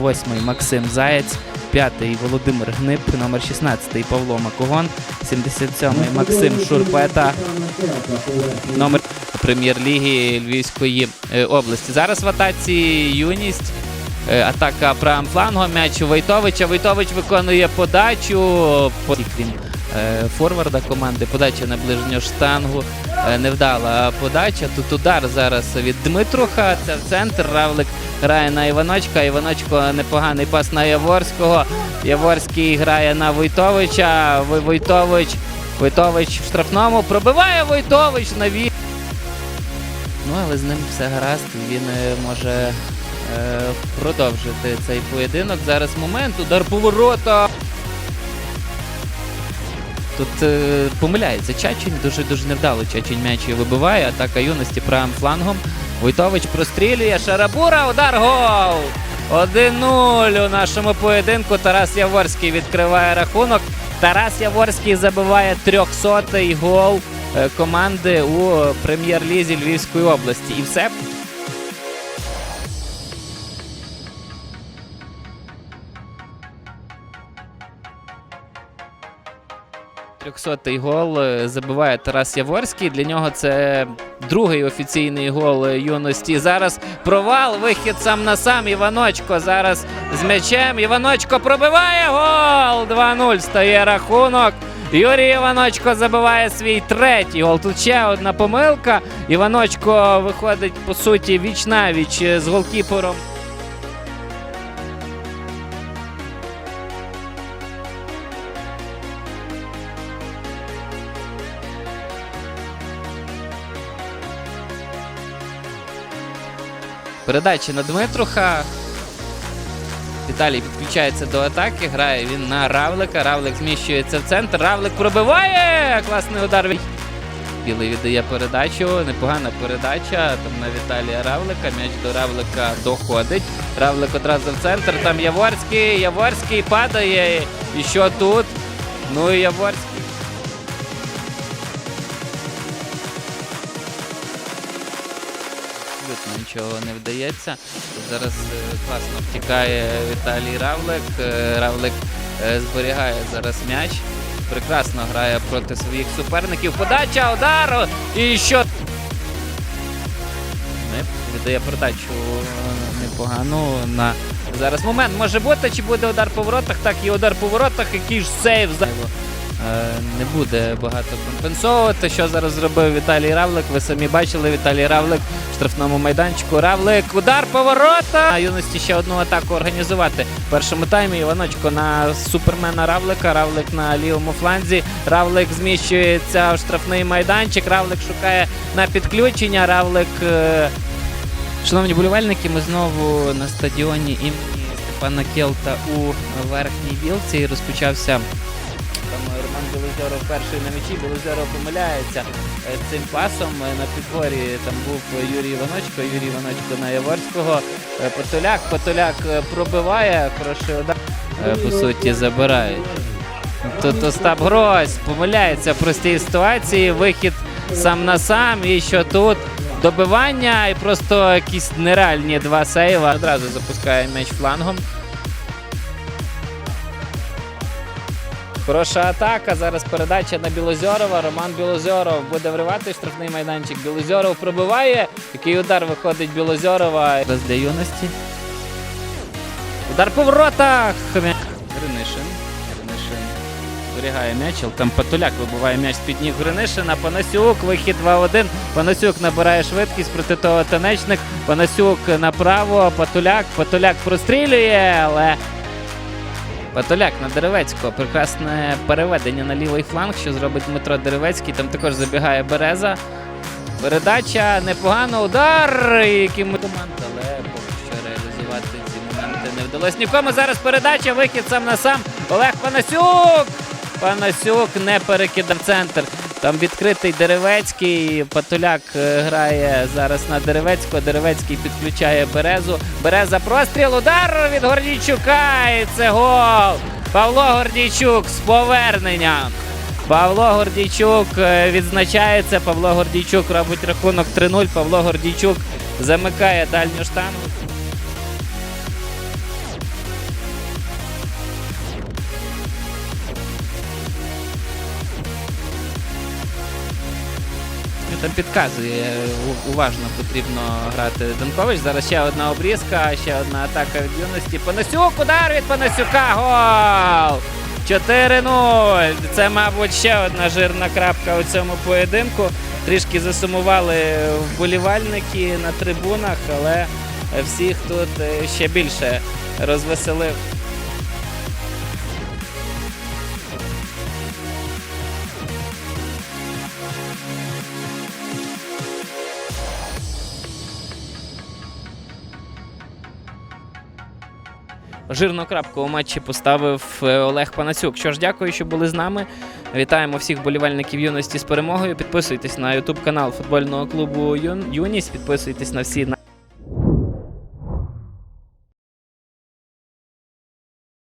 Восьмий Максим Заєць, п'ятий Володимир Гнип, номер 16 Павло Макогон, 77-й Максим Шурпета, номер прем'єр-ліги Львівської е, області. Зараз в атаці юність. Е, Атака правим флангом, м'яч Войтовича. Войтович виконує подачу. По- Крім форварда команди. Подача на ближню штангу. Е, Невдала подача. Тут удар зараз від Дмитруха. Це в центр. Равлик грає на Іваночка. Іваночко непоганий пас на Яворського. Яворський грає на Войтовича. Войтович. Войтович в штрафному. Пробиває Войтович на ві. Ну, але з ним все гаразд. Він е, може е, продовжити цей поєдинок. Зараз момент, удар поворота. Тут е, помиляється Чачень, дуже дуже невдало Чачень м'яч її вибиває. Атака юності правим флангом. Войтович прострілює. Шарабура, удар гол! 1-0 у нашому поєдинку. Тарас Яворський відкриває рахунок. Тарас Яворський забиває 300-й гол е, команди у прем'єр-лізі Львівської області. І все. Трьохсотий гол е, забиває Тарас Яворський. Для нього це другий офіційний гол е, юності. Зараз провал, вихід сам на сам. Іваночко зараз з м'ячем. Іваночко пробиває гол. 2-0 стає рахунок. Юрій Іваночко забиває свій третій гол. Тут ще одна помилка. Іваночко виходить по суті віч на віч е, з голкіпером. Передача на Дмитруха. Віталій підключається до атаки. Грає він на Равлика. Равлик зміщується в центр. Равлик пробиває. Класний удар. Білий віддає передачу. Непогана передача. Там на Віталія Равлика. М'яч до Равлика доходить. Равлик одразу в центр. Там Яворський. Яворський падає. І що тут? Ну і Яворський. Абсолютно нічого не вдається. Зараз е, класно втікає Віталій Равлик. Е, Равлик е, зберігає зараз м'яч. Прекрасно грає проти своїх суперників. Подача, удар! І що? Віддає передачу непогану на зараз. Момент може бути, чи буде удар по воротах? Так, і удар по воротах, який ж сейв за. Е, Не буде багато компенсовувати. Що зараз зробив Віталій Равлик? Ви самі бачили Віталій Равлик в штрафному майданчику. Равлик, удар поворота. На юності ще одну атаку організувати. В першому таймі Іваночко на супермена Равлика. Равлик на лівому фланзі. Равлик зміщується в штрафний майданчик. Равлик шукає на підключення. Равлик. е, Шановні болівальники, ми знову на стадіоні імені Степана Келта у верхній білці. Розпочався там Роман Білозоров перший на м'ячі, Білозоров помиляється е, цим пасом. Е, На підборі там був Юрій Іваночко, Юрій Іваночко на Яворського. Е, Потоляк, Потоляк е, пробиває, хороший удар. Е, По суті, забирають. Тут Остап Грось помиляється в простій ситуації. Вихід сам на сам. І що тут добивання і просто якісь нереальні два сейва. Одразу запускає м'яч флангом. Хороша атака. Зараз передача на Білозьорова. Роман Білозьоров буде вривати штрафний майданчик. Білозьоров пробиває. Який удар виходить Білозьорова. Зараз для юності. Удар по воротах. Гринишин. Гринишин зберігає м'яч, там Патуляк вибиває м'яч з-під ніг Гринишина. Панасюк, вихід 2-1. Панасюк набирає швидкість проти того танечник. Панасюк направо. Патуляк. Патуляк прострілює, але Патоляк на Деревецького. Прекрасне переведення на лівий фланг, що зробить Дмитро Деревецький. Там також забігає Береза. Передача непогано. Удар, яким команд, але поки що реалізувати ці моменти не вдалося. Нікому зараз передача, вихід сам на сам. Олег Панасюк. Панасюк не перекидав центр. Там відкритий Деревецький. Патуляк е, грає зараз на Деревецького. Деревецький підключає Березу. Береза простріл. Удар від Гордійчука. І це гол. Павло Гордійчук з поверненням. Павло Гордійчук е, відзначається. Павло Гордійчук робить рахунок 3-0. Павло Гордійчук замикає дальню штангу. Там підказує. Уважно потрібно грати Данкович. Зараз ще одна обрізка, ще одна атака від юності. Панасюк, удар від Панасюка. Гол! 4-0. Це, мабуть, ще одна жирна крапка у цьому поєдинку. Трішки засумували вболівальники на трибунах, але всіх тут е, ще більше розвеселив. Жирну крапку у матчі поставив е, Олег Панасюк. Що ж, дякую, що були з нами. Вітаємо всіх болівальників юності з перемогою. Підписуйтесь на ютуб канал футбольного клубу Юн- Юність. Підписуйтесь на всі